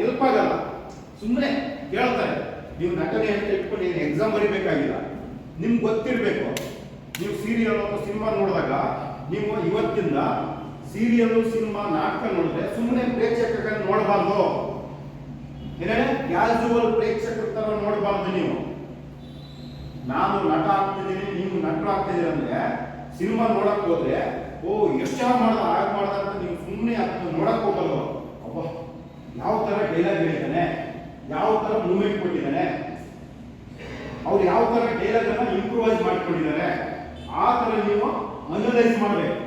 Help ಸುಮ್ಮನೆ ಕೇಳ್ತಾರೆ, ನೀವು ನಟನೆ ಅಂತ ಇಟ್ಕೊಂಡು ಏನು ಎಕ್ಸಾಮ್ ಬರೀಬೇಕಾಗಿಲ್ಲ. ನಿಮ್ಗೆ ಗೊತ್ತಿರಬೇಕು. ನೀವು ಸೀರಿಯಲ್ ಅಥವಾ ಸಿನಿಮಾ ನೋಡಿದಾಗ, ನೀವು ಇವತ್ತಿಂದ ಸೀರಿಯಲ್ ಸಿನಿಮಾ, ನಾಟಕ ನೋಡಿದ್ರೆ ಸುಮ್ಮನೆ ಪ್ರೇಕ್ಷಕರ ನೋಡಬಾರ್ದು. ಏನೇ ಕ್ಯಾಸುವಲ್ ಪ್ರೇಕ್ಷಕರ ತರ ನೋಡಬಾರ್ದು ನೀವು. ನಾನು ನಟ ಆಗ್ತಿದ್ದೀನಿ, ನೀವು ನಟರು ಆಗ್ತಿದ್ದೀರಿ ಅಂದ್ರೆ ಸಿನಿಮಾ ನೋಡಕ್ ಹೋದ್ರೆ, ಓ, ಎಷ್ಟು ಮಾಡ್ದ, ಹಾಗೆ ಮಾಡ್ದ ಅಂತ ನೀವು ಸುಮ್ಮನೆ ಅದನ್ನ ನೋಡಕ್ ಅಬ್ಬ ಯಾವ ತರ ಡೈಲಾಗ್ ಹೇಳಿದ್ದಾನೆ, ಯಾವ ತರ ಮೂವ್ಮೆಂಟ್ ಕೊಟ್ಟಿದ್ದಾನೆ, ಅವ್ರು ಯಾವ ತರ ಡೈಲಾಗ್ ಅನ್ನ ಇಂಪ್ರೂವೈಸ್ ಮಾಡ್ಕೊಂಡಿದ್ದಾರೆ, ಆ ತರ ನೀವು ಅನಲೈಸ್ ಮಾಡಬೇಕು.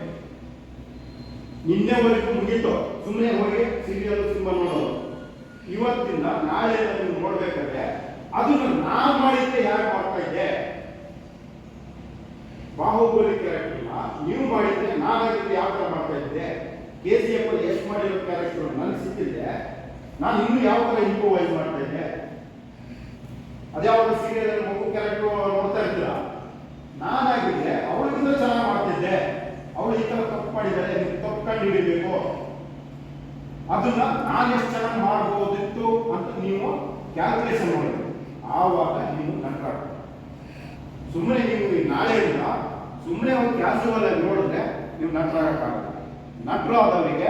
ನಿನ್ನೆವರೆಗೂ ಮುಗೀತು. ಸುಮ್ಮನೆ ಹೋಗಿ ಸೀರಿಯಲ್ ಸಿನಿಮಾ ನೋಡೋದು. ಇವತ್ತಿಂದ ನಾಳೆ ನೀವು ನೋಡ್ಬೇಕಾದ್ರೆ, ಅದನ್ನು ನಾನು ಮಾಡಿದ್ರೆ ಯಾರು ಮಾಡ್ತಾ ಇದ್ದೆ? ಬಾಹುಬಲಿ ಕ್ಯಾರೆಕ್ಟರ್ನ ನೀವು ಮಾಡಿದ್ರೆ ನಾನಾಗಿದ್ರೆ ಯಾವ ತರ ಮಾಡ್ತಾ ಇದ್ದೆ ಕೆ ಸಿ ಎಫ್ ಅಲ್ಲಿ ಎಷ್ಟು ಮಾಡಿರೋ ಕ್ಯಾರೆಕ್ಟರ್ ನನಗೆ ಸಿಕ್ಕಿದ್ರೆ ನಾನು ಇನ್ನು ಯಾವ ತರ ಇಂಪ್ರೂವೈಸ್ ಮಾಡ್ತಾ ಇದ್ದೆ ಅದ್ಯಾವಾಗ ಸೀರಿಯಲ್ ಮಗು ಕ್ಯಾರೆಕ್ಟರ್ ನೋಡ್ತಾ ಇರ್ತೀರಾ? ನಾನಾಗಿದ್ರೆ ಅವಳಿಗಿಂತ ಚೆನ್ನಾಗಿ ಮಾಡ್ತಿದ್ದೆ. ಅವಳು ಈ ಥರ ತಪ್ಪು ಮಾಡಿದ್ದಾರೆ ನೀವು ತಪ್ಪು ಕಂಡು ಹಿಡಿಬೇಕು ಅದನ್ನ ನಾನು ಎಷ್ಟು ಚೆನ್ನಾಗಿ ಮಾಡ್ಬೋದಿತ್ತು ಅಂತ ನೀವು ಕ್ಯಾಲ್ಕುಲೇಷನ್ ಮಾಡಬೇಕು ಆವಾಗ ನೀವು ನಟರ ಸುಮ್ಮನೆ ನೀವು ನಾಳೆ ಇಲ್ಲ ಸುಮ್ಮನೆ ಒಂದು ಕ್ಯಾಸುವಲ್ ಆಗಿ ನೋಡಿದ್ರೆ ನೀವು ನಟರಾಗಕ್ಕಾಗಲ್ಲ ನಟರು ಆದವರಿಗೆ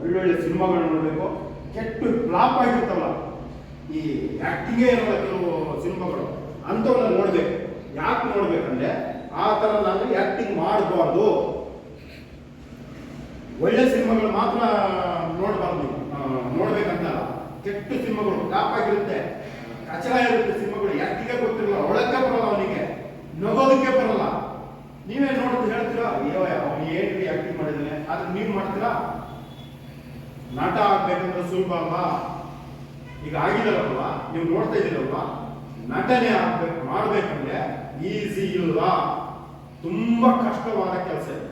ಒಳ್ಳೊಳ್ಳೆ ಸಿನಿಮಾಗಳು ನೋಡಬೇಕು. ಕೆಟ್ಟು ಫ್ಲಾಪ್ ಆಗಿರ್ತಾವಲ್ಲ ಈ ಆ್ಯಕ್ಟಿಂಗೇ ಇರೋಲ್ಲ ಕೆಲವು ಸಿನಿಮಾಗಳು ಅಂಥವನ್ನ ನೋಡಬೇಕು. ಯಾಕೆ ನೋಡ್ಬೇಕಂದ್ರೆ, ಆ ಥರ ನಾನು ಆಕ್ಟಿಂಗ್ ಮಾಡಬಾರ್ದು. ಒಳ್ಳೆ ಸಿನಿಮಾಗಳು ಮಾತ್ರ ನೋಡಬಾರ್ದು. ನೋಡ್ಬೇಕಂತ ಕೆಟ್ಟ ಸಿನಿಮಾಗಳು, ಫ್ಲಾಪ್ ಆಗಿರುತ್ತೆ. ಕಚರ ಇರುತ್ತೆ ಸಿನಿಮಾಗಳು ಆ್ಯಕ್ಟಿಂಗೇ ಗೊತ್ತಿರಲ್ಲ ಒಳಕ್ಕೆ ಬರಲ್ಲ ಅವನಿಗೆ ನಗೋದಕ್ಕೆ ಬರಲ್ಲ ನೀವೇ ನೋಡ್ತೀವಿ ಹೇಳ್ತೀರಾ ಅಯ್ಯೋ ಏನು ಆಕ್ಟಿಂಗ್ ಮಾಡಿದ್ದಾನೆ ಆದ್ರೆ ನೀವು ಮಾಡ್ತೀರಾ? ನಾಟ ಆಗ್ಬೇಕಂದ್ರೆ ಸುಲಭ ಅಲ್ವಾ? ಈಗ ಆಗಿದಾರಲ್ವಾ? ನೀವು ನೋಡ್ತಾ ಇದ್ದೀರಲ್ವಾ? ನಟನೆ ಆಗ್ಬೇಕು, ಮಾಡ್ಬೇಕಂದ್ರೆ ಈಸಿ ಇಲ್ಲ ತುಂಬಾ ಕಷ್ಟವಾದ ಕೆಲಸ ಇದೆ.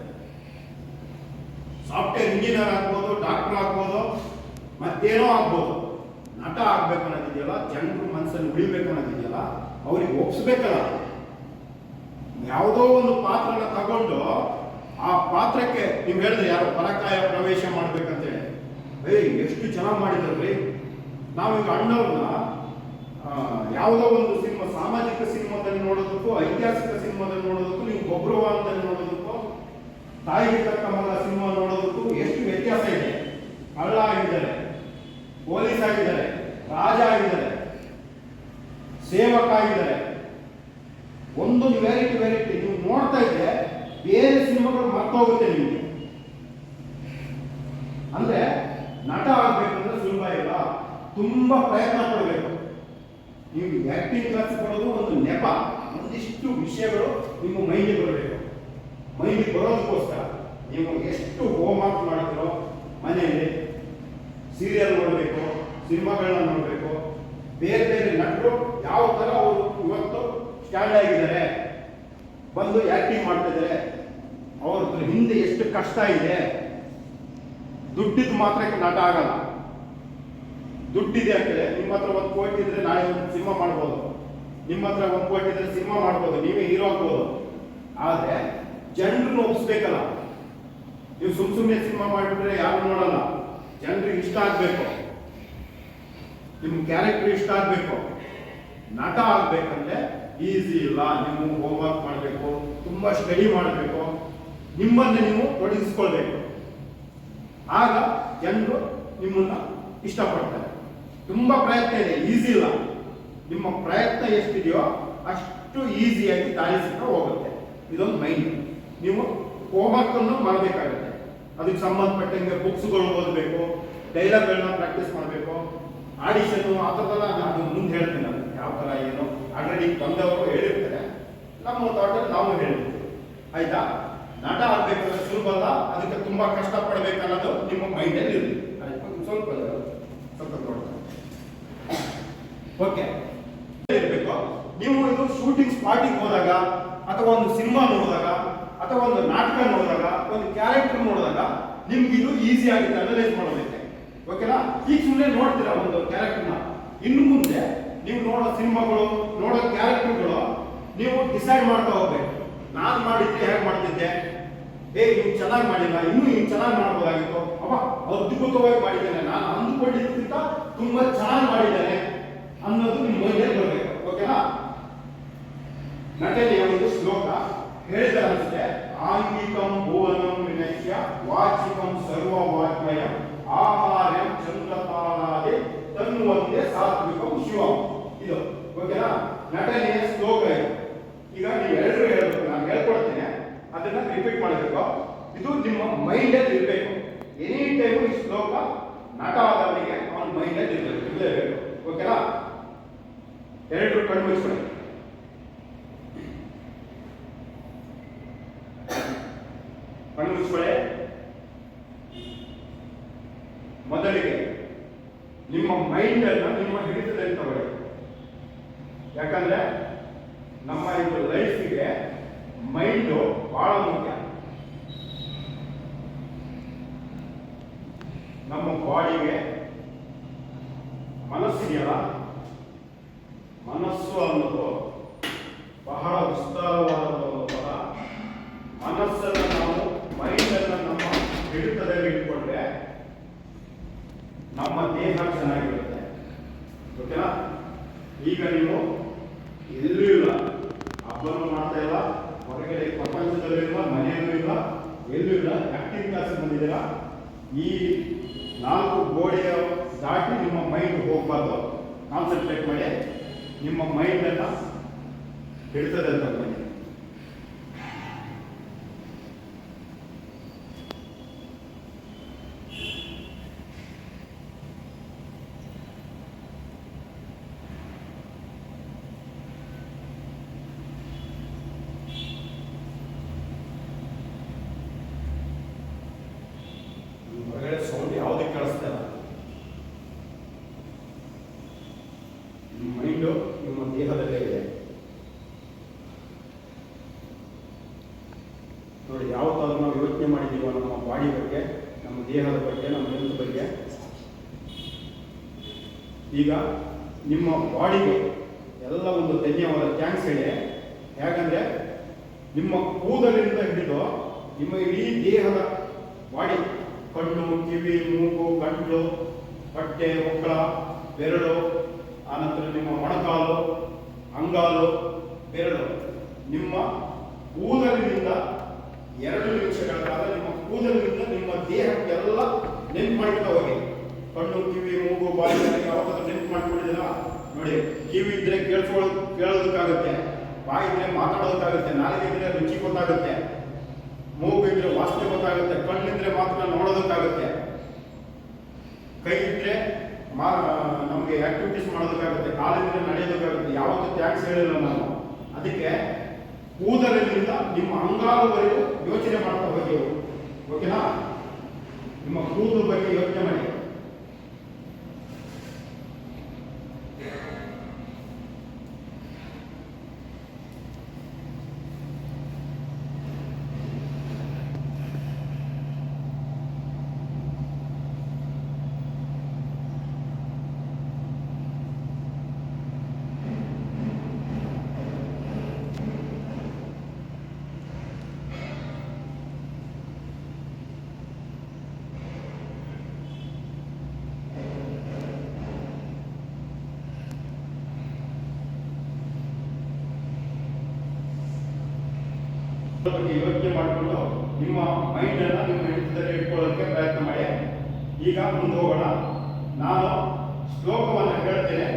ಸಾಫ್ಟ್ವೇರ್ ಇಂಜಿನಿಯರ್ ಆಗ್ಬೋದು ಡಾಕ್ಟರ್ ಆಗ್ಬೋದು, ಮತ್ತೇನೋ ಆಗ್ಬೋದು. ನಟ ಆಗ್ಬೇಕು ಅನ್ನೋದಿದೆಯಲ್ಲ, ಜನರು ಮನಸ್ಸಲ್ಲಿ ಉಳಿಬೇಕು ಅನ್ನೋದಿದೆಯಲ್ಲ, ಅವ್ರಿಗೆ ಒಪ್ಸ್ಬೇಕಲ್ಲ. ಯಾವುದೋ ಒಂದು ಪಾತ್ರನ ತಗೊಂಡು ಆ ಪಾತ್ರಕ್ಕೆ ನೀವು ಹೇಳಿದ್ರೆ ಯಾರು ಪರಕಾಯ ಪ್ರವೇಶ ಮಾಡ್ಬೇಕಂತೇಳಿ. ಏಯ್ ಎಷ್ಟು ಚೆನ್ನಾಗಿ ಮಾಡಿದ್ರಿ ನಾವೀಗ ಅಣ್ಣವ್ರನ್ನ ಆ, ಯಾವುದೋ ಒಂದು ಸಿನಿಮಾ ಸಾಮಾಜಿಕ ಸಿನಿಮಾದಲ್ಲಿ ನೋಡೋದಕ್ಕೂ ಐತಿಹಾಸಿಕ ಸಿನಿಮಾದಲ್ಲಿ ನೋಡೋದಕ್ಕೂ ನೀವು ಗೊಬ್ಬರವಾದದಲ್ಲಿ ನೋಡೋದಕ್ಕೂ ತಾಯಿಗೆ ತಕ್ಕ ಮಗ ಸಿನಿಮಾ ನೋಡೋದಕ್ಕೂ ಎಷ್ಟು ವ್ಯತ್ಯಾಸ ಇದೆ. ಕಳ್ಳ ಆಗಿದ್ದಾರೆ ಪೊಲೀಸ್ ಆಗಿದ್ದಾರೆ ರಾಜ ಆಗಿದ್ದಾರೆ ಸೇವಕ ಆಗಿದ್ದಾರೆ. ಒಂದೊಂದು ವೆರೈಟಿ ವೆರೈಟಿ ನೀವು ನೋಡ್ತಾ ಇದ್ರೆ ಬೇರೆ ಸಿನಿಮಾಗಳು ಮರ್ತೋಗುತ್ತೆ ನಿಮಗೆ. ಅಂದ್ರೆ ನಟ ಆಗ್ಬೇಕಂದ್ರೆ ಸುಲಭ ಇಲ್ಲ, ತುಂಬಾ ಪ್ರಯತ್ನ ಪಡಬೇಕು. ನೀವು ಆಕ್ಟಿಂಗ್ ಕ್ಲಾಸ್ ಕೊಡೋದು ಒಂದು ನೆಪ, ಒಂದಿಷ್ಟು ವಿಷಯಗಳು ನಿಮ್ಮ ಮೈಂಡಿಗೆ ಬರಬೇಕು. ಮೈಂಡಿಗೆ ಬರೋದಕ್ಕೋಸ್ಕರ ನೀವು ಎಷ್ಟು ಹೋಮ್ ವರ್ಕ್ ಮಾಡ್ತೀರೋ ಮನೆಯಲ್ಲಿ ಸೀರಿಯಲ್ ನೋಡಬೇಕು, ಸಿನಿಮಾಗಳನ್ನ ನೋಡಬೇಕು, ಬೇರೆ ಬೇರೆ ನಟರು ಯಾವ ಥರ ಅವರು ಇವತ್ತು ಸ್ಟ್ಯಾಂಡ್ ಆಗಿದ್ದಾರೆ, ಬಂದು ಆಕ್ಟಿಂಗ್ ಮಾಡ್ತಾ ಅವ್ರ ಹಿಂದೆ ಎಷ್ಟು ಕಷ್ಟ ಇದೆ, ದುಡ್ಡಿದ್ದು ಮಾತ್ರಕ್ಕೆ ನಾಟ ಆಗಲ್ಲ. ದುಡ್ಡಿದೆ ಅಂತೇಳಿ, ನಿಮ್ಮ ಹತ್ರ ಒಂದು ಕೋಟಿ ಇದ್ರೆ ನಾಳೆ ಒಂದು ಸಿನಿಮಾ ಮಾಡ್ಬೋದು. ನಿಮ್ಮ ಹತ್ರ ಒಂದು ಕೋಟಿ ಇದ್ರೆ ಸಿನಿಮಾ ಮಾಡ್ಬೋದು, ನೀವೇ ಹೀರೋ ಆಗ್ಬೋದು. ಆದ್ರೆ ಜನರನ್ನ ಒಪ್ಪಿಸ್ಬೇಕಲ್ಲ ನೀವು ಸುಮ್ ಸುಮ್ಮನೆ ಸಿನಿಮಾ ಮಾಡಿಬಿಟ್ರೆ ಯಾರು ನೋಡಲ್ಲ. ಜನರಿಗೆ ಇಷ್ಟ ಆಗ್ಬೇಕು. ನಿಮ್ಮ ಕ್ಯಾರೆಕ್ಟರ್ ಇಷ್ಟ ಆಗ್ಬೇಕು. ನಟ ಆಗ್ಬೇಕಂದ್ರೆ ಈಸಿ ಇಲ್ಲ. ನೀವು ಹೋಮ್ವರ್ಕ್ ಮಾಡಬೇಕು, ತುಂಬಾ ಸ್ಟಡಿ ಮಾಡಬೇಕು. ನಿಮ್ಮನ್ನ ನೀವು ತೊಡಗಿಸ್ಕೊಳ್ಬೇಕು. ಆಗ ಜನರು ನಿಮ್ಮನ್ನು ಇಷ್ಟಪಡ್ತಾರೆ. ತುಂಬ ಪ್ರಯತ್ನ ಇದೆ, ಈಸಿ ಇಲ್ಲ. ನಿಮ್ಮ ಪ್ರಯತ್ನ ಎಷ್ಟಿದೆಯೋ ಅಷ್ಟು ಈಸಿಯಾಗಿ ದಾರಿ ಸಿಕ್ಕ ಹೋಗುತ್ತೆ. ಇದೊಂದು ಮೈಂಡ್. ನೀವು ಹೋಮ್ವರ್ಕ್ ಅನ್ನು ಮಾಡಬೇಕಾಗುತ್ತೆ. ಅದಕ್ಕೆ ಸಂಬಂಧಪಟ್ಟಂಗೆ ಬುಕ್ಸ್ಗಳು ಓದಬೇಕು, ಡೈಲಾಗ್ಗಳನ್ನ ಪ್ರಾಕ್ಟೀಸ್ ಮಾಡಬೇಕು. ಆಡಿಷನ್, ಆ ಥರದೆಲ್ಲ ನಾನು ಮುಂದೆ ಹೇಳ್ತೀನಿ ನಾನು. ಯಾವ ಥರ ಏನು, ಆಲ್ರೆಡಿ ಬಂದವರು ಹೇಳಿರ್ತಾರೆ. ನಮ್ಮ ತೋಟದಲ್ಲಿ ನಾವು ಹೇಳಿರ್ತೀವಿ ಆಯ್ತಾ? ನಟ ಆಗ್ಬೇಕಂದ್ರೆ ಸುಲಭ ಅಲ್ಲ. ಅದಕ್ಕೆ ತುಂಬಾ ಕಷ್ಟ ಪಡ್ಬೇಕನ್ನೋದು ನಿಮ್ಮ ಮೈಂಡಲ್ಲಿ ಇರಲಿ. ಸ್ವಲ್ಪ ಸ್ವಲ್ಪ ಓಕೆ ಇರಬೇಕು. ನೀವು ಇದು ಶೂಟಿಂಗ್ ಸ್ಪಾಟಿಗೆ ಹೋದಾಗ, ಅಥವಾ ಒಂದು ಸಿನಿಮಾ ನೋಡಿದಾಗ, ಅಥವಾ ಒಂದು ನಾಟಕ ನೋಡಿದಾಗ, ಒಂದು ಕ್ಯಾರೆಕ್ಟರ್ ನೋಡಿದಾಗ, ನಿಮ್ಗೆ ಇದು ಈಸಿ ಆಗುತ್ತೆ ಅನಲೈಸ್ ಮಾಡೋದಕ್ಕೆ. ಓಕೆನಾ ಈಗ ಸುಮ್ಮನೆ ನೋಡ್ತೀರಾ ಒಂದು ಕ್ಯಾರೆಕ್ಟರ್ನ ಇನ್ನು ಮುಂದೆ ನೀವು ನೋಡೋ ಸಿನಿಮಾಗಳು, ನೋಡೋ ಕ್ಯಾರೆಕ್ಟರ್ಗಳು ನೀವು ಡಿಸೈಡ್ ಮಾಡ್ತಾ ಹೋಗ್ಬೇಕು. ನಾನು ಮಾಡಿದ್ದೆ ಹೇಗೆ ಮಾಡ್ತಿದ್ದೆ? ಏ ನೀವು ಚೆನ್ನಾಗಿ ಮಾಡಿಲ್ಲ, ಇನ್ನೂ ನೀವು ಚೆನ್ನಾಗಿ ಮಾಡ್ಬೋದಾಗಿತ್ತು. ಅವ ಅದ್ಭುತವಾಗಿ ಮಾಡಿದ್ದೇನೆ. ನಾನು ಅಂದುಕೊಂಡಿದ್ದಕ್ಕಿಂತ ತುಂಬಾ ಚೆನ್ನಾಗಿ ಮಾಡಿದ್ದೇನೆ ಅನ್ನೋದು ನಿಮ್ಮ ಮೈಂಡಲ್ಲಿ ಬರಬೇಕು, ಓಕೆನಾ? ನಟನೆಯ ಒಂದು ಶ್ಲೋಕ ಹೇಳಿದ ಅನಿಸುತ್ತೆ. ಆಂಗಿಕಂ ಭುವನಂ ವಿನಶ್ಯ ವಾಚಿಕಂ ಸರ್ವ ಸರ್ವವಾತ್ಮಯ ಆಹಾರ್ಯಂ ಚಂದ್ರತಾರಾದಿ ತನ್ನುವಂತೆ ಸಾತ್ವಿಕಂ ಶಿವಂ. ಇದು, ಓಕೆನಾ? ನಟನೆಯ ಶ್ಲೋಕ ಇದು. ಈಗ ನೀವು ಎಲ್ಲರೂ ಹೇಳಬೇಕು, ನಾನು ಹೇಳ್ಕೊಡ್ತೇನೆ. ಅದನ್ನ ರಿಪೀಟ್ ಮಾಡಬೇಕು ಇದು ನಿಮ್ಮ ಮೈಂಡ್ ಅಲ್ಲಿ ಇರಬೇಕು. ಎನಿ ಟೈಮ್ ಈ ಶ್ಲೋಕ ನಟ ಅವನ ಮೈಂಡ್ ಅಲ್ಲಿ ಇರಬೇಕು. ಇರಲೇಬೇಕು ಓಕೆನಾ ಎರಡು ಕಣ್ಣು ಮುಚ್ಕೊಳ್ಳಿ ಕಣ್ಣು ಮುಚ್ಕೊಳ್ಳಿ ಮೊದಲಿಗೆ ನಿಮ್ಮ ಮೈಂಡ್ ಅನ್ನ ನಿಮ್ಮ ಹಿಡಿತದಲ್ಲಿ ತಗೊಳ್ಳಿ ಯಾಕಂದ್ರೆ ನಮ್ಮ ಇದು ಲೈಫಿಗೆ ಮೈಂಡು ಬಹಳ ಮುಖ್ಯ ನಮ್ಮ ಬಾಡಿಗೆ ಮನಸ್ಸಿದೆಯಲ್ಲ ಮನಸ್ಸು ಅನ್ನೋದು ಬಹಳ ವಿಸ್ತಾರವಾದ ಒಂದು ಪದ ಮನಸ್ಸನ್ನು ನಾವು ಮೈಂಡನ್ನು ನಮ್ಮ ಹಿಡಿತದಲ್ಲಿ ಇಟ್ಕೊಂಡ್ರೆ ನಮ್ಮ ದೇಹ ಚೆನ್ನಾಗಿರುತ್ತೆ ಓಕೆನಾ ಈಗ ನೀವು ಎಲ್ಲೂ ಇಲ್ಲ ಹಬ್ಬನೂ ಮಾಡ್ತಾ ಇಲ್ಲ ಹೊರಗಡೆ ಪ್ರಪಂಚದಲ್ಲೂ ಇಲ್ಲ ಮನೆಯಲ್ಲೂ ಇಲ್ಲ ಎಲ್ಲೂ ಇಲ್ಲ ಆಕ್ಟಿಂಗ್ ಕ್ಲಾಸ್ ಬಂದಿದ್ದೀರಾ ಈ ನಾಲ್ಕು ಗೋಡೆಯ ದಾಟಿ ನಿಮ್ಮ ಮೈಂಡ್ ಹೋಗಬಾರ್ದು. ಕಾನ್ಸಂಟ್ರೇಟ್ ಮಾಡಿ. ನಿಮ್ಮ ಮೈಂಡನ್ನು ಹಿಡಿತದೆ ಅಂತ ಬನ್ನಿ ಹೊರಗಡೆ ಸೌಂಡ್ ಯಾವುದಕ್ಕೆ ಕೇಳಿಸ್ತಾ ಇಲ್ಲ ನಿಮ್ಮ ಮೈಂಡು ನಿಮ್ಮ ದೇಹದಲ್ಲೇ ಇದೆ ನೋಡಿ ಯಾವತ್ತಾದ್ರೂ ನಾವು ಯೋಚನೆ ಮಾಡಿದ್ದೀವೋ ನಮ್ಮ ಬಾಡಿ ಬಗ್ಗೆ ನಮ್ಮ ದೇಹದ ಬಗ್ಗೆ ನಮ್ಮ ಹೆಲ್ತ್ ಬಗ್ಗೆ ಈಗ ನಿಮ್ಮ ಬಾಡಿಗೆ ಎಲ್ಲ ಒಂದು ಧನ್ಯವಾದ ಥ್ಯಾಂಕ್ಸ್ ಹೇಳಿ ಯಾಕಂದ್ರೆ ನಿಮ್ಮ ಕೂದಲಿನಿಂದ ಹಿಡಿದು ನಿಮ್ಮ ಇಡೀ ದೇಹದ ಬಾಡಿ, ಕಣ್ಣು, ಕಿವಿ, ಮೂಗು ಗಂಟಲು ಹೊಟ್ಟೆ ಒಕ್ಕಳ ಬೆರಳು ಆನಂತರ ನಿಮ್ಮ ಮೊಣಕಾಲು, ಅಂಗಾಲು, ಬೆರಳು. ನಿಮ್ಮ ಕೂದಲಿನಿಂದ ಎರಡು ನಿಮಿಷಗಳ ಕಾಲ ನಿಮ್ಮ ಕೂದಲಿನಿಂದ ನಿಮ್ಮ ದೇಹಕ್ಕೆಲ್ಲ ನೆನ್ಪು ಮಾಡ್ತಾ ಹೋಗಿ. ಕಣ್ಣು, ಕಿವಿ, ಮೂಗು, ಬಾಯಿ ಯಾವಾಗ ನೆನ್ಪು ಮಾಡ್ಕೊಂಡಿದ್ದೀರಾ? ನೋಡಿ, ಕಿವಿ ಇದ್ರೆ ಕೇಳಿಸ್ಕೊಳ್ಳೋ ಕೇಳೋದಕ್ಕಾಗುತ್ತೆ. ಬಾಯಿ ಇದ್ರೆ ಮಾತಾಡೋದಕ್ಕಾಗುತ್ತೆ ನಾಲಿಗೆ ಇದ್ರೆ ರುಚಿ ಗೊತ್ತಾಗುತ್ತೆ, ಮೂಗಿದ್ರೆ ವಾಸನೆ ಗೊತ್ತಾಗುತ್ತೆ, ಕಣ್ಣಿದ್ರೆ ಮಾತ್ರ ನೋಡೋದಕ್ಕಾಗುತ್ತೆ. ಕೈ ಇದ್ರೆ ಮಾ, ನಮಗೆ ಆಕ್ಟಿವಿಟೀಸ್ ಮಾಡೋದಕ್ಕಾಗುತ್ತೆ, ಕಾಲಿದ್ರೆ ನಡೆಯೋದಕ್ಕಾಗುತ್ತೆ, ಯಾವತ್ತೂ ಟ್ಯಾಕ್ಸ್ ಹೇಳಿಲ್ಲ ನಾನು. ಅದಕ್ಕೆ ಕೂದಲಿನಿಂದ ನಿಮ್ಮ ಅಂಗಾಲುವರೆಗೂ ಯೋಚನೆ ಮಾಡ್ತಾ ಹೋಗಿ ಓಕೆನಾ ನಿಮ್ಮ ಕೂದಲು ಬಗ್ಗೆ ಯೋಚನೆ ಮಾಡಿ. ಬಗ್ಗೆ ಯೋಚನೆ ಮಾಡಿಕೊಂಡು ನಿಮ್ಮ ಮೈಂಡ್ ಅನ್ನ ನಿಮ್ಮ ಹಿಡಿತದಲ್ಲಿ ಇಟ್ಕೊಳ್ಳೋದಕ್ಕೆ ಪ್ರಯತ್ನ ಮಾಡಿ. ಈಗ ಮುಂದೆ ಹೋಗೋಣ. ನಾನು ಶ್ಲೋಕವನ್ನು ಹೇಳ್ತೇನೆ.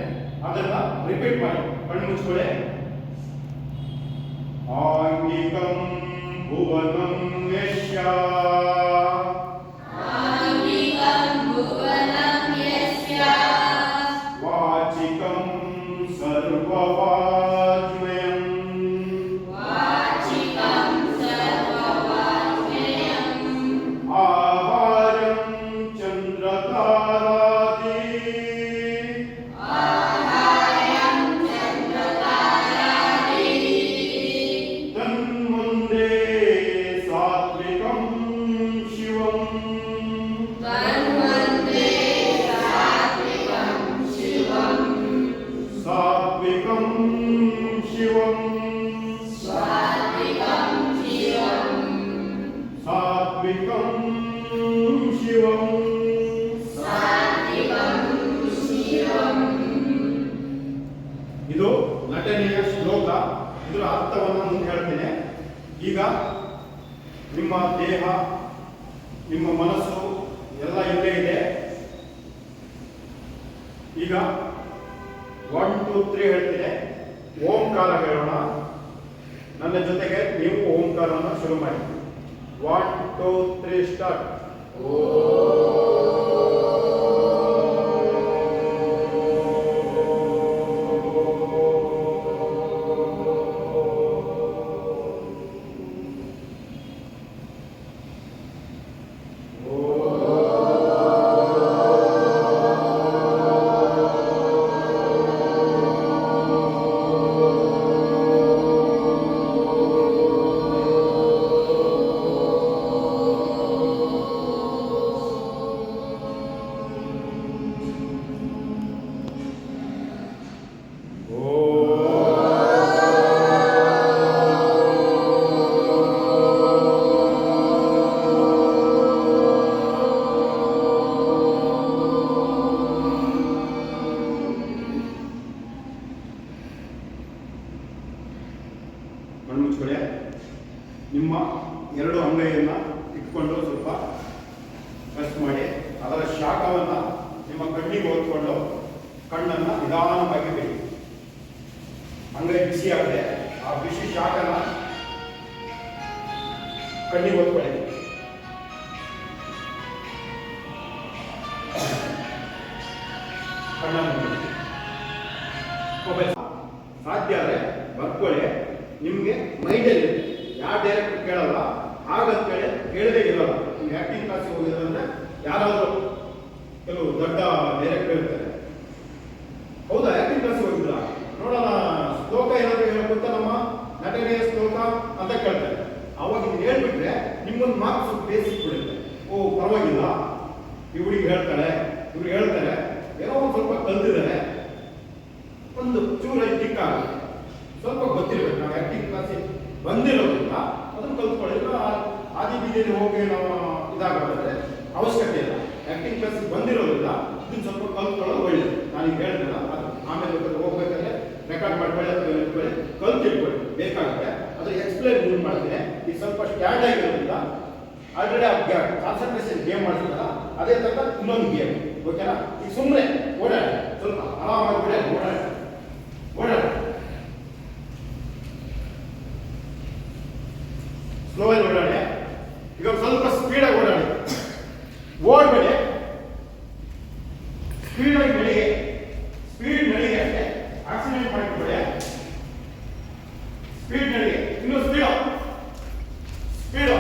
ಅದನ್ನ ರಿಪೀಟ್ ಮಾಡಿ. ಕಣ್ಣು ಮುಚ್ಕೊಳ್ಳಿ. ಈಗ ನಿಮ್ಮ ದೇಹ, ನಿಮ್ಮ ಮನಸ್ಸು ಎಲ್ಲ ಇಲ್ಲೇ ಇದೆ. ಈಗ ಒನ್ ಟೂ ತ್ರೀ ಹೇಳ್ತೀನಿ. ಓಂಕಾರ ಹೇಳೋಣ. ನನ್ನ ಜೊತೆಗೆ ನೀವು ಓಂಕಾರವನ್ನು ಶುರು ಮಾಡಿ. ಒನ್ ಟೂ ತ್ರೀ ಸ್ಟಾರ್ಟ್ ಕಣ್ಣು ಕೆಲವು ದೊಡ್ಡ ಡೈರೆಕ್ಟರ್ ಇರ್ತಾರೆ ಹೌದಾ? ಆ್ಯಕ್ಟಿಂಗ್ ಕ್ಲಾಸ್ ಹೋಗಿದ್ರ ನೋಡೋಣ, ಶ್ಲೋಕ ಏನಾದರೂ ಹೇಳ್ಕೊತ ನಮ್ಮ ನಟನೆಯ ಶ್ಲೋಕ ಅಂತ ಕೇಳ್ತಾರೆ. ಅವಾಗ ಇದನ್ನ ಹೇಳ್ಬಿಟ್ರೆ ನಿಮ್ಮೊಂದು ಮಾರ್ಕ್ಸ್ ಬೇಸಿಕ್ ಬಿಡುತ್ತೆ. ಓ, ಪರವಾಗಿಲ್ಲ. ಇವ್ರಿಗೆ ಹೇಳ್ತಾಳೆ, ಇವ್ರು ಹೇಳ್ತಾರೆ. ಏನೋ ಒಂದು ಸ್ವಲ್ಪ ಕಲ್ತಿದ್ದಾರೆ. ಒಂದು ಚೂರ ಟಿಕ್ ಆಗುತ್ತೆ. ಸ್ವಲ್ಪ ಗೊತ್ತಿರಬೇಕು. ನಾವು ಆಕ್ಟಿಂಗ್ ಕ್ಲಾಸಿಗೆ ಬಂದಿರೋದ್ರಿಂದ ಅದನ್ನು ಕಲ್ತ್ಕೊಳ್ಳಿ ಆದಿ ಬೀದಿಯಲ್ಲಿ ಹೋಗಿ ನಾವು ಇದಾಗೋದ್ರೆ ಅವಶ್ಯಕತೆ ಇಲ್ಲ ಆಕ್ಟಿಂಗ್ ಕ್ಲಾಸಿಗೆ ಬಂದಿರೋದ್ರಿಂದ ಇದನ್ನ ಸ್ವಲ್ಪ ಕಲ್ತ್ಕೊಳ್ಳೋದು ಒಳ್ಳೇದು. ನಾನು ಈಗ ಹೇಳ್ತಿಲ್ಲ ಅದು ಆಮೇಲೆ ಬೇಕಾದ್ರೆ ಹೋಗ್ಬೇಕಾದ್ರೆ ರೆಕಾರ್ಡ್ ಮಾಡ್ಕೊಳ್ಳಿ ಅಥವಾ ಇಟ್ಕೊಳ್ಳಿ ಬೇಕಾಗುತ್ತೆ. ಅದು ಎಕ್ಸ್ಪ್ಲೈನ್ ಯೂಸ್ ಮಾಡ್ತೀನಿ. ಈಗ ಸ್ವಲ್ಪ ಸ್ಟ್ಯಾಂಡ್ ಆಗಿರೋದ್ರಿಂದ ಆಲ್ರೆಡಿ ಆ ಕಾನ್ಸಂಟ್ರೇಷನ್ ಗೇಮ್ ಮಾಡ್ತಿದ್ದಲ್ಲ ಅದೇ ತರ ಇನ್ನೊಂದು ಗೇಮ್ ಓಕೆನಾ ಈಗ ಸುಮ್ಮನೆ ಓಡಾಡಿ. ಸ್ವಲ್ಪ ಆರಾಮಾಗಿ ಬಿಡಿ ಓಡಾಡಿ. ಓಡಾಡಿ. ಸ್ಲೋ ಆಗಿ ಓಡಾಡಿ ಈಗ ಒಂದ್ ಸ್ವಲ್ಪ ಸ್ಪೀಡಾಗಿ ಓಡಾಡಿ ಓಡ್ಬೇಡಿ ಸ್ಪೀಡಾಗಿ ಬೆಳಿಗ್ಗೆ ಸ್ಪೀಡ್ ನಡಿಗೆ ಅಷ್ಟೇ ಆಕ್ಸಿಡೆಂಟ್ ಮಾಡಿಬಿಡಿ ಸ್ಪೀಡ್ ನಡಿಗೆ ಇನ್ನು ಸ್ಪೀಡು ಸ್ಪೀಡು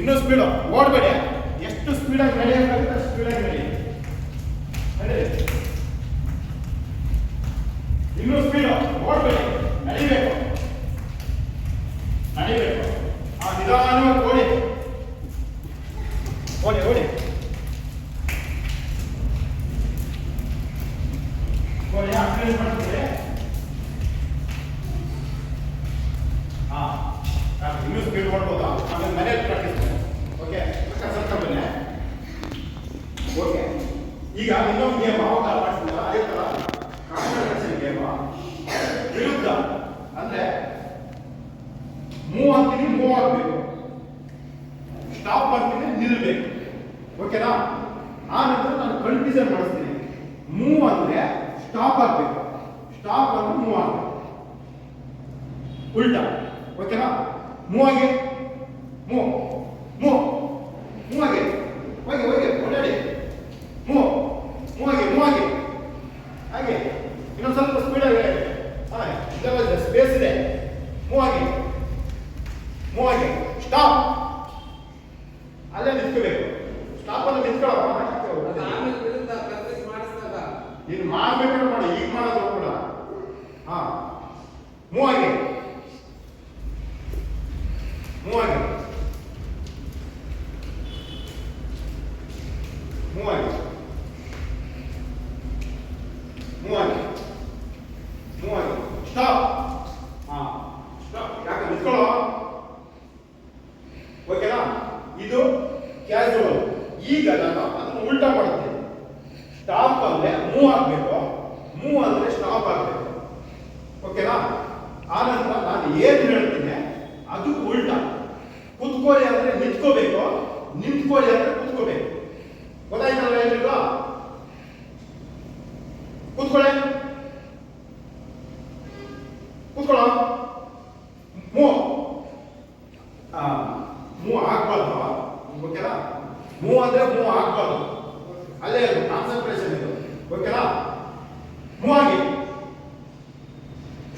ಇನ್ನೂ ಸ್ಪೀಡು ಓಡಬೇಡಿ ಎಷ್ಟು ಸ್ಪೀಡಾಗಿ ನಡೆಯೋಕ್ಕಾಗುತ್ತೆ ಅಷ್ಟು ಸ್ಪೀಡಾಗಿ ನಡಿ ನಡಿ ಇನ್ನೂ ಸ್ಪೀಡು ಓಡಬೇಡಿ ನಡಿಬೇಕು ನಡಿಬೇಕು ಆ ನಿಧಾನವಾಗಿ ಓಡಿ ಓಡಿ ಓಡಿ ಓಡಿ ಆಕ್ಸಿಡೆಂಟ್ ಮಾಡ್ತಿದ್ರೆ ಹಾ ಸಾಕು, ಇನ್ನೂ ಸ್ಪೀಡ್ ಓಡ್ಬೋದಾ ಆಮೇಲೆ ಮನೇಲಿ ಪ್ರಾಕ್ಟೀಸ್ ಓಕೆ ಸ್ವಲ್ಪ ಬನ್ನಿ ಓಕೆ ಈಗ ಇನ್ನೊಂದು ಗೇಮ್ ಅವಾಗ ಮಾಡ್ತಿಲ್ಲ ಅದೇ ಥರ ಕಾನ್ಸಂಟ್ರೇಷನ್ ಗೇಮ್ ವಿರುದ್ಧ. ಅಂದ್ರೆ ಮೂವ್ ಅಂತೀನಿ ಮೂವ್ ಆಗಬೇಕು ಸ್ಟಾಪ್ ಅಂತೀನಿ ನಿಲ್ಬೇಕು ಓಕೆನಾ ಆನಂತರ ನಾನು ಕನ್ಫ್ಯೂಷನ್ ಮಾಡಿಸ್ತೀನಿ. ಮೂವ್ ಅಂದ್ರೆ ಸ್ಟಾಪ್ ಆಗಬೇಕು. ಸ್ಟಾಪ್ ಅಂದ್ರೆ ಮೂವ್ ಆಗಬೇಕು ಉಲ್ಟಾ. ಓಕೆನಾ ಮೂವ್ ಆಗಿ ಮೂ ಮೂವ್ ಮೂವ್ ಆಗಿ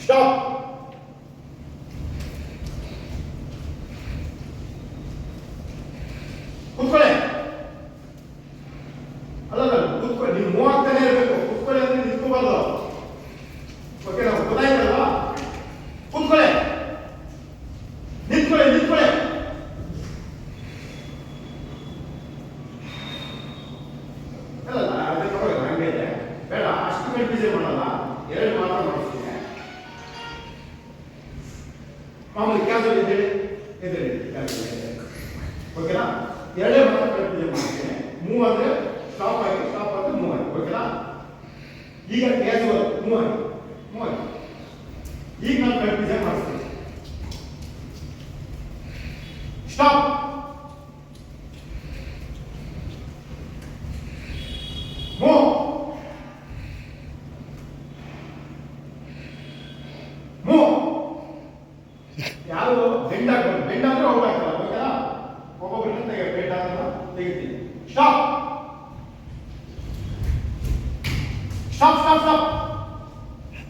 Stop!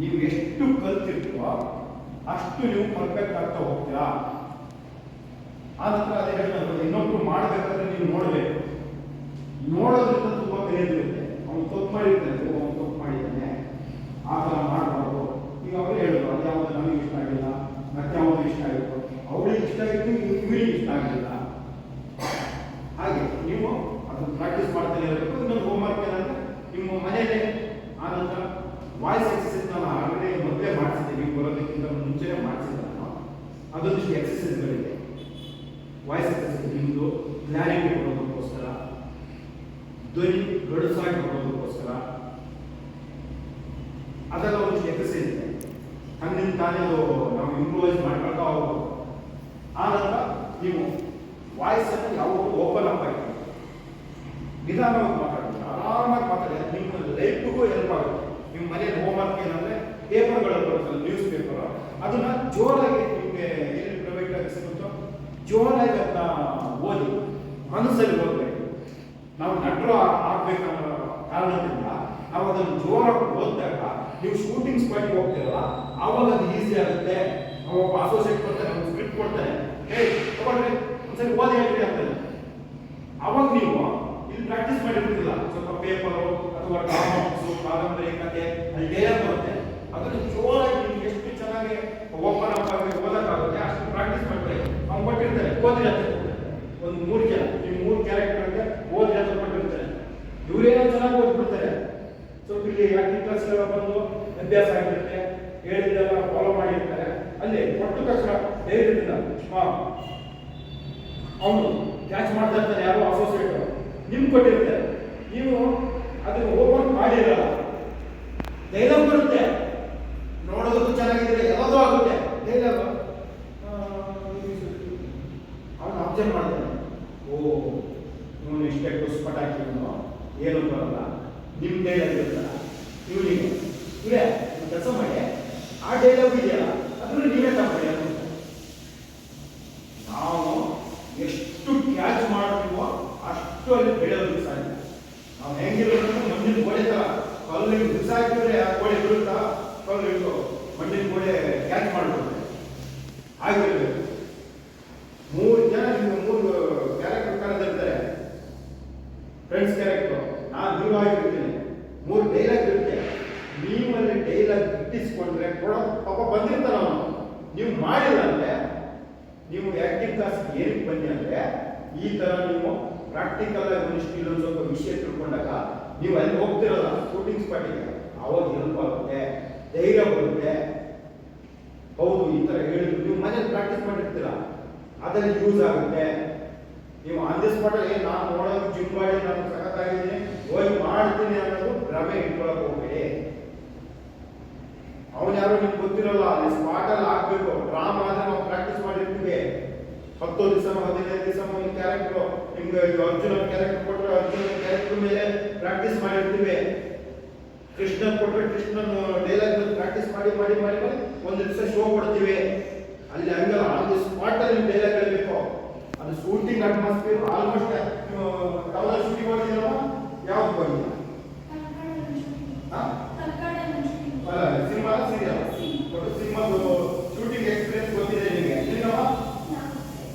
ನೀವು ಎಷ್ಟು ಕಲ್ತಿರ್ತೀವೋ ಅಷ್ಟು ನೀವು ಪರ್ಫೆಕ್ಟ್ ಆಗ್ತಾ ಹೋಗ್ತೀರಾ? ಆ ನಂತರ ಅದೇ ಹೇಳ್ತಾರೆ ಇನ್ನೊಬ್ರು ಮಾಡಬೇಕಾದ್ರೆ ನೀವು ನೋಡಬೇಕು. ನೋಡೋದ್ರಿಂದ ತುಂಬಾ ಕಲಿಯೋದಿರುತ್ತೆ ಅವ್ನು ತಪ್ಪು ಮಾಡಿರ್ತಾನೆ ಅವ್ನು ತಪ್ಪು ಮಾಡಿದ್ದಾನೆ. ಆ ಥರ ಮಾಡಬಾರ್ದು. ಈಗ ಅವರು ಹೇಳಿದ್ರು, ಅದು ಯಾವುದು ನನಗೆ ಇಷ್ಟ ಆಗಿಲ್ಲ, ಮತ್ತೆ ಯಾವುದು ಇಷ್ಟ ಆಗಿತ್ತು? ಅವಳಿಗೆ ಇಷ್ಟ ಆಗಿತ್ತು ಇವರಿಗೆ ಇಷ್ಟ ಆಗಿಲ್ಲ ನಿಧಾನವಾಗಿ ಮಾತಾಡ್ತೀವಿ ಆರಾಮಾಗಿ ಮಾತಾಡಿ ನಿಮ್ಮ ಲೈಫ್ಗೂ ಹೆಲ್ಪ್ ಆಗುತ್ತೆ. ನಿಮ್ಮ ಮನೇಲಿ ಹೋಮ್ವರ್ಕ್ ಏನಂದ್ರೆ ಪೇಪರ್ಗಳು ಬರುತ್ತಲ್ಲ ನ್ಯೂಸ್ ಪೇಪರ್ ಅದನ್ನ ಜೋರಾಗಿ ನಿಮಗೆ ಎಲ್ಲಿ ಪ್ರೈವೇಟ್ ಆಗಿ ಸಿಗುತ್ತೋ ಜೋರಾಗಿ ಅದನ್ನ ಓದಿ, ಮನಸ್ಸಲ್ಲಿ ಓದಬೇಕು. ನಾವು ನಟರು ಆಗ್ಬೇಕನ್ನೋ ಕಾರಣದಿಂದ ನಾವು ಅದನ್ನು ಜೋರಾಗಿ ಓದಿದಾಗ ನೀವು ಶೂಟಿಂಗ್ ಸ್ಪಾಟ್ಗೆ ಹೋಗ್ತೀರಲ್ಲ ಆವಾಗ ಅದು ಈಸಿ ಆಗುತ್ತೆ. ಅವಾಗ ಅಸೋಸಿಯೇಟ್ ಕೊಡ್ತಾರೆ ಸ್ಕ್ರಿಪ್ಟ್ ಕೊಡ್ತಾರೆ. ಹೇ ಒಂದ್ಸರಿ ಓದಿ ಹೇಳ್ರಿ ಅಂತಾನೆ ಅವಾಗ ನೀವು ಪ್ರಾಕ್ಟೀಸ್ ಮಾಡಿರ್ತಿಲ್ಲ ಸ್ವಲ್ಪ ಪೇಪರು ಅಥವಾ ಡ್ರಾಮಾಸು ಕಾದಂಬರಿ ಕತೆ ಅಲ್ಲಿ ಡೈಲಾಗ್ ಬರುತ್ತೆ. ಅದನ್ನು ಜೋರಾಗಿ ನಿಮ್ಗೆ ಎಷ್ಟು ಚೆನ್ನಾಗಿ ಓಪನ್ ಅಪ್ ಆಗಿ ಓದಕ್ಕಾಗುತ್ತೆ, ಅಷ್ಟು ಪ್ರಾಕ್ಟೀಸ್ ಮಾಡ್ತಾರೆ. ಅವ್ನು ಕೊಟ್ಟಿರ್ತಾರೆ, ಓದಿರ ಒಂದು ಮೂರು ಜನ, ಈ ಮೂರು ಕ್ಯಾರೆಕ್ಟರ್ಗೆ ಓದ್ರಿ ಅಂತ ಕೊಟ್ಟಿರ್ತಾರೆ. ಇವರೇನೋ ಚೆನ್ನಾಗಿ ಓದ್ಬಿಡ್ತಾರೆ. ಸ್ವಲ್ಪ ಇಲ್ಲಿ ಆಕ್ಟಿಂಗ್ ಕ್ಲಾಸ್ ಬಂದು ಅಭ್ಯಾಸ ಆಗಿರುತ್ತೆ, ಹೇಳಿದ್ದೆಲ್ಲ ಫಾಲೋ ಮಾಡಿರ್ತಾರೆ. ಅಲ್ಲಿ ಕೊಟ್ಟು ಕಷ್ಟ ಧೈರ್ಯದಿಂದ ಅವನು ಕ್ಯಾಚ್ ಮಾಡ್ತಾ ಇರ್ತಾರೆ ಯಾರೋ ಅಸೋಸಿಯೇಟ್ ನಿಮ್ಗೆ ಕೊಟ್ಟಿರುತ್ತೆ. ನೀವು ಅದನ್ನು ಓಪನ್ ಮಾಡಿರಲ್ಲ. ಡೈಲಾಗ್ ಬರುತ್ತೆ. ನೋಡೋದಕ್ಕೂ ಚೆನ್ನಾಗಿದ್ರೆ ಯಾವುದೋ ಆಗುತ್ತೆ. ಡೈಲಾಗ್ ಅವನು ಅಬ್ಸರ್ವ್ ಮಾಡ್ತಾನೆ. ಓ, ಇವನು ಇಷ್ಟೇ ಸ್ಪಟ್ ಹಾಕಿವನು ಏನು ಬರಲ್ಲ. ನಿಮ್ಮ ಡೈಲಾಗ್ ಇರುತ್ತಲ್ಲ. ಇವನಿಗೆ. ಇವ್ರೆ ಕೆಲಸ ಮಾಡಿ. ಆ ಡೈಲಾಗ್ ಇದೆಯಲ್ಲ ಅದನ್ನು ನೀವೇ ತಗೊಳ್ಳಿ ಅಂತ ನಾವು ಎಷ್ಟು ಕ್ಯಾಚ್ ಮಾಡ್ತೀವೋ ಅಷ್ಟು ಅಲ್ಲಿ ಬೆಳೆಯೋದಕ್ಕೆ ಸಾಧ್ಯ ನಾವು ಹೆಂಗಿರೋದು ಮಣ್ಣಿನ ಗೋಡೆ ತರ ಕಲ್ಲಿಗೆ ಬಿಸಾಕಿದ್ರೆ ಆ ಗೋಡೆ ಬೀಳುತ್ತಾ ಕಲ್ಲು ಇಟ್ಟು ಮಣ್ಣಿನ ಗೋಡೆ ಕ್ಯಾಚ್ ಮಾಡ್ಬಿಡುತ್ತೆ ಆಗಿರ್ಬೇಕು ಮೂರು ಜನ ನಿಮ್ಮ ಮೂರು ಕ್ಯಾರೆಕ್ಟರ್ ಕರೆದಿರ್ತಾರೆ ಫ್ರೆಂಡ್ಸ್ ಕ್ಯಾರೆಕ್ಟರ್ ನಾನು ಹೀರೋ ಆಗಿರ್ತೀನಿ ಮೂರು ಡೈಲಾಗ್ ಇರುತ್ತೆ ನೀವಲ್ಲಿ ಡೈಲಾಗ್ ಇಟ್ಟಿಸ್ಕೊಂಡ್ರೆ ಕೊಡೋ ಪಾಪ ಬಂದಿರ್ತಾನ ಅವನು. ನೀವು ಮಾಡಿಲ್ಲ ಅಂದ್ರೆ ನೀವು ಆಕ್ಟಿಂಗ್ ಕ್ಲಾಸ್ ಏನಕ್ಕೆ ಬನ್ನಿ ಅಂದ್ರೆ, ಈ ತರ ನೀವು ಪ್ರಾಕ್ಟಿಕಲ್ ಆಗಿ ಒಂದಿಷ್ಟು ಇಲ್ಲೊಂದು ಸ್ವಲ್ಪ ವಿಷಯ ತಿಳ್ಕೊಂಡಾಗ ನೀವು ಅಲ್ಲಿ ಹೋಗ್ತಿರಲ್ಲ ಶೂಟಿಂಗ್ ಸ್ಪಾಟಿಗೆ ಅವಾಗ ಹೆಲ್ಪ್ ಆಗುತ್ತೆ, ಧೈರ್ಯ ಬರುತ್ತೆ. ಹೌದು, ಈ ತರ ಹೇಳಿದ್ರು. ನೀವು ಮನೇಲಿ ಪ್ರಾಕ್ಟೀಸ್ ಮಾಡಿರ್ತೀರ. ಅದರಲ್ಲಿ ಯೂಸ್ ಆಗುತ್ತೆ. ನೀವು ಆನ್ ದಿ ಸ್ಪಾಟ್ ಅಲ್ಲಿ ನಾನು ನೋಡೋದು ಜಿಮ್ ಮಾಡಿ ನಾನು ಸಖತ್ತಾಗಿದ್ದೀನಿ, ಹೋಗಿ ಮಾಡ್ತೀನಿ ಅನ್ನೋದು ಭ್ರಮೆ ಇಟ್ಕೊಳಕ್ ಹೋಗ್ಬೇಡಿ. ಅವನು ಯಾರು ನಿಮ್ಗೆ ಗೊತ್ತಿರಲ್ಲ, ಅಲ್ಲಿ ಸ್ಪಾಟ್ ಅಲ್ಲಿ ಆಗ್ಬೇಕು ಡ್ರಾಮಾ ಆದ್ರೆ ನಾವು ಪ್ರಾಕ್ಟೀಸ್ ಮಾಡಿರ್ತೀವಿ. ಹತ್ತು ದಿವಸ ಹದಿನೈದು ದಿವಸ ಒಂದು ಕ್ಯಾರೆಕ್ಟರ್ ನಿಮ್ಗೆ ಅರ್ಜುನ ಕ್ಯಾರೆಕ್ಟರ್ ಕೊಟ್ಟರೆ ಅರ್ಜುನ ಕ್ಯಾರೆಕ್ಟರ್ ಮೇಲೆ ಪ್ರಾಕ್ಟೀಸ್ ಮಾಡಿರ್ತೀವಿ. ಕೃಷ್ಣ ಕೊಟ್ಟರೆ ಕೃಷ್ಣನ್ ಡೈಲಾಗ್ ಪ್ರಾಕ್ಟೀಸ್ ಮಾಡಿ ಮಾಡಿ ಮಾಡಿ ಮಾಡಿ ಒಂದು ದಿವಸ ಶೋ ಕೊಡ್ತೀವಿ. ಅಲ್ಲಿ ಹಂಗಲ್ಲ ಅಲ್ಲಿ ಸ್ಪಾಟ್ ಅಲ್ಲಿ ಡೈಲಾಗ್ ಹೇಳ್ಬೇಕು. ಅದು ಶೂಟಿಂಗ್ ಅಟ್ಮಾಸ್ಫಿಯರ್ ಆಲ್ಮೋಸ್ಟ್ ಶೂಟಿಂಗ್ ಹೋಗಿದ್ದೀರಲ್ಲ ಯಾವ್ದು ಹೋಗಿಲ್ಲ ಹಾ ಅಲ್ಲ ಸಿನಿಮಾ ಸೀರಿಯಲ್ ಒಟ್ಟು ಸಿನಿಮಾದು ಶೂಟಿಂಗ್ ಎಕ್ಸ್ಪೀರಿಯನ್ಸ್ ಗೊತ್ತಿದೆ ನಿಮಗೆ ನೀನವ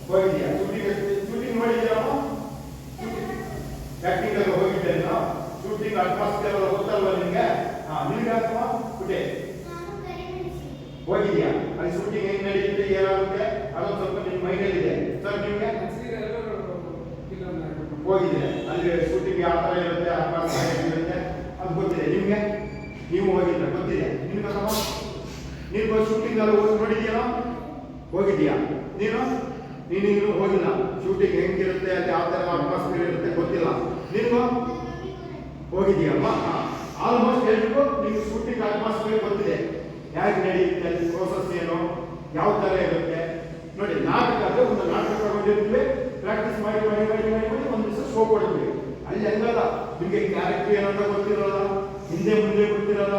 ಹೋಗಿದ್ಯಾ ಶೂಟಿಂಗ್ ಶೂಟಿಂಗ್ ಮಾಡಿದ್ಯಾವ ಆಕ್ಟಿಂಗ್ ಎಲ್ಲ ಹೋಗಿದ್ದೇನೋ ಶೂಟಿಂಗ್ ಅಟ್ಮಾಸ್ಫಿಯರ್ ಎಲ್ಲ ಗೊತ್ತಲ್ವಾ ನಿಮಗೆ ಹಾ ನಿಮ್ಗೆ ಅಥವಾ ಪುಟೆ ಹೋಗಿದ್ಯಾ ಅಲ್ಲಿ ಶೂಟಿಂಗ್ ಹೆಂಗ್ ನಡೆಯುತ್ತೆ ಏನಾಗುತ್ತೆ ಅದೊಂದು ಸ್ವಲ್ಪ ನಿಮ್ಮ ಮೈಂಡಲ್ಲಿ ಇದೆ ಸರ್ ನಿಮ್ಗೆ ಹೋಗಿದೆ ಅಲ್ಲಿ ಶೂಟಿಂಗ್ ಯಾವ ತರ ಇರುತ್ತೆ ಅಟ್ಮಾಸ್ಫಿಯರ್ ಹೇಗಿರುತ್ತೆ ಅದು ಗೊತ್ತಿದೆ ನಿಮ್ಗೆ ನೀವು ಹೋಗಿಲ್ಲ ಗೊತ್ತಿದೆ ನಿಮ್ಗೆ ಸಮ ನೀವು ಶೂಟಿಂಗ್ ಅಲ್ಲಿ ಹೋಗಿ ನೋಡಿದ್ಯಾ ಹೋಗಿದ್ಯಾ ನೀನು ನೀನು ಇನ್ನೂ ಹೋಗಿಲ್ಲ ಶೂಟಿಂಗ್ ಹೆಂಗಿರುತ್ತೆ ಅಲ್ಲಿ ಯಾವ ತರ ಅಟ್ಮಾಸ್ಫಿಯರ್ ಇರುತ್ತೆ ಗೊತ್ತಿಲ್ಲ ನೀನು ಹೋಗಿದ್ಯಮ್ಮ ಆಲ್ಮೋಸ್ಟ್ ಎಲ್ರಿಗೂ ನಿಮ್ಗೆ ಶೂಟಿಂಗ್ ಅಟ್ಮಾಸ್ಫಿಯರ್ ಗೊತ್ತಿದೆ ಹೇಗೆ ನಡೆಯುತ್ತೆ ಅಲ್ಲಿ ಪ್ರೋಸೆಸ್ ಏನು ಯಾವ ತರ ಇರುತ್ತೆ ನೋಡಿ ನಾಟಕ ಅಂದ್ರೆ ಒಂದು ನಾಟಕ ತಗೊಂಡಿರ್ತೀವಿ ಪ್ರಾಕ್ಟೀಸ್ ಮಾಡಿ ಮಾಡಿ ಮಾಡಿ ಮಾಡಿ ಮಾಡಿ ಒಂದು ದಿವಸ ಶೋ ಕೊಡ್ತೀವಿ. ಅಲ್ಲಿ ಹೆಂಗಲ್ಲ ನಿಮಗೆ ಕ್ಯಾರೆಕ್ಟರ್ ಏನಂತ ಗೊತ್ತಿರಲ್ಲ? ಹಿಂದೆ ಮುಂದೆ ಗೊತ್ತಿರಲ್ಲ?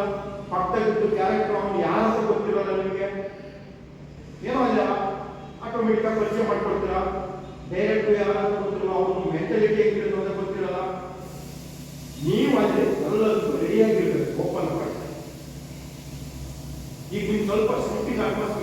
ಪಕ್ಕದಿದ್ದು ಕ್ಯಾರೆಕ್ಟರ್ ಅವನು ಯಾರಂತ ಗೊತ್ತಿರಲ್ಲ ನಿಮಗೆ? ಏನೋ ಅಲ್ಲ? ಆಟೋಮೆಟಿಕ್ ಆಗಿ ಪರಿಚಯ ಮಾಡ್ಕೊಡ್ತೀರಾ ಡೈರೆಕ್ಟ್ ಯಾರಂತ ಗೊತ್ತಿರಲ್ಲ? ಅವನು ಮೆಂಟಾಲಿಟಿ ಹೇಗಿರುತ್ತೆ ಅಂತ ಗೊತ್ತಿರಲ್ಲ? ನೀವು ಅಲ್ಲಿ ಎಲ್ಲದಕ್ಕೂ ರೆಡಿಯಾಗಿರ್ಬೇಕು ಓಪನ್ ಮಾಡಿ ಈಗ ನಿಮ್ಗೆ ಸ್ವಲ್ಪ ಸ್ಕ್ರಿಪ್ಟಿಂಗ್ ಅಟ್ಮಾಸ್ಫಿಯರ್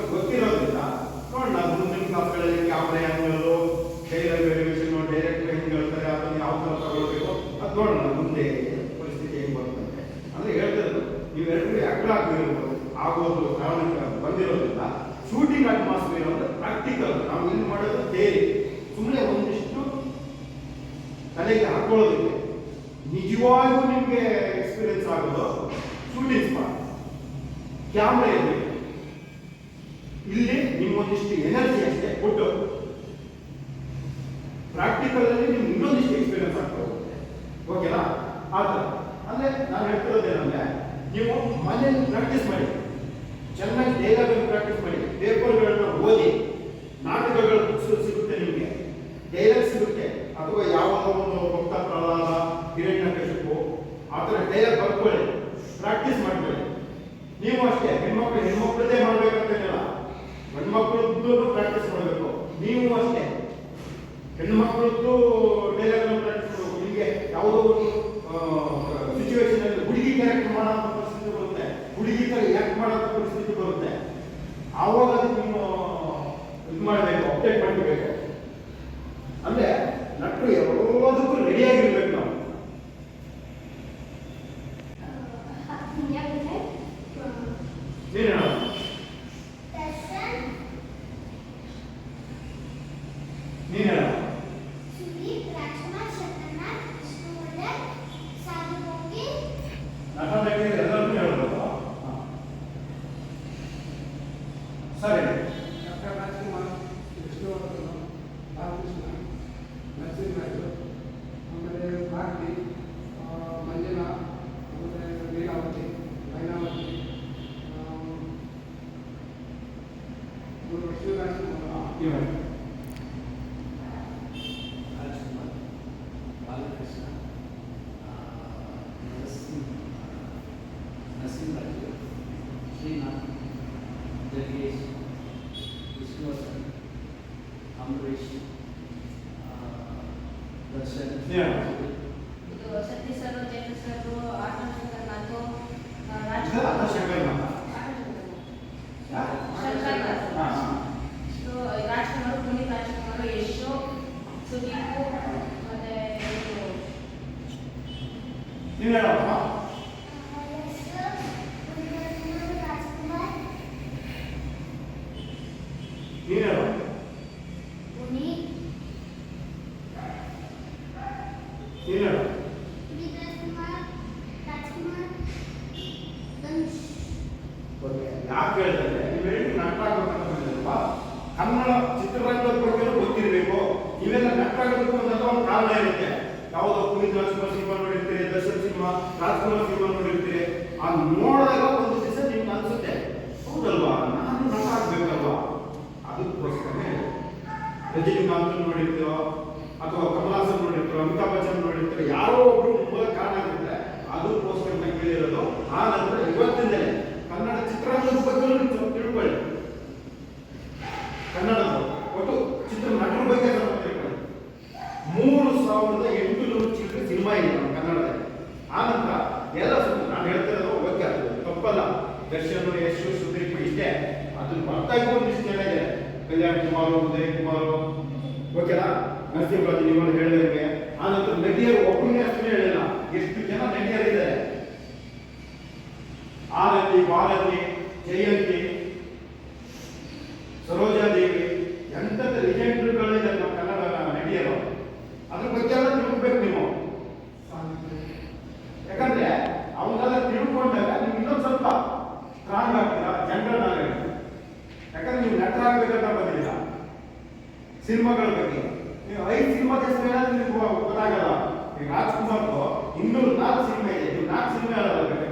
ಇಲ್ಲಿ ಇರಲಿ ಇಲ್ಲಿ ನಿಮ್ಮೊಂದಿಷ್ಟು ಎನರ್ಜಿ ಅಷ್ಟೇ ಕೊಟ್ಟು ಪ್ರಾಕ್ಟಿಕಲ್ ಅಲ್ಲಿ ನಿಮ್ಗೆ ಇನ್ನೊಂದಿಷ್ಟು ಎಕ್ಸ್ಪೀರಿಯನ್ಸ್ ಆಗ್ತಾ ಓಕೆನಾ ಆ ಥರ ಅಂದ್ರೆ ನಾನು ಹೇಳ್ತಿರೋದೇನಂದ್ರೆ ನೀವು ಮನೆಯಲ್ಲಿ ಪ್ರಾಕ್ಟೀಸ್ ಮಾಡಿ. ಚೆನ್ನಾಗಿ ಡೇಲಾಗಳನ್ನು ಪ್ರಾಕ್ಟೀಸ್ ಮಾಡಿ. ಪೇಪರ್ಗಳನ್ನ ಓದಿ. Mira. Yeah. ರಜನಿಕಾಂತ್ ನೋಡಿರ್ತೀರೋ ಅಥವಾ ಕಮಲಾಸನ್ ನೋಡಿರ್ತೀರೋ ಅಮಿತಾಬ್ ಬಚ್ಚನ್ ನೋಡಿರ್ತೀರೋ ಯಾರೋ ಒಬ್ರು ಮೂಲ ಕಾರಣ ಆಗಿದ್ರೆ ಅದಕ್ಕೋಸ್ಕರ ಕೇಳಿರೋದು ಆ ನಂತರ ಇವತ್ತಿಂದಲೇ ಕನ್ನಡ ಚಿತ್ರರಂಗದ ಬಗ್ಗೆ ಗೊತ್ತಾಗಬೇಕಂತ ಬಂದಿಲ್ಲ ಸಿನಿಮಾಗಳ ಬಗ್ಗೆ. ನೀವು ಐದು ಸಿನಿಮಾದ ಹೆಸರು ಹೇಳಿದ್ರೆ ನಿಮ್ಗೆ ಗೊತ್ತಾಗಲ್ಲ. ಈಗ ರಾಜ್ಕುಮಾರ್ದು ಇನ್ನೂರು ನಾಲ್ಕು ಸಿನಿಮಾ ಇದೆ. ನೀವು ನಾಲ್ಕು ಸಿನಿಮಾ ಹೇಳಲ್ಲ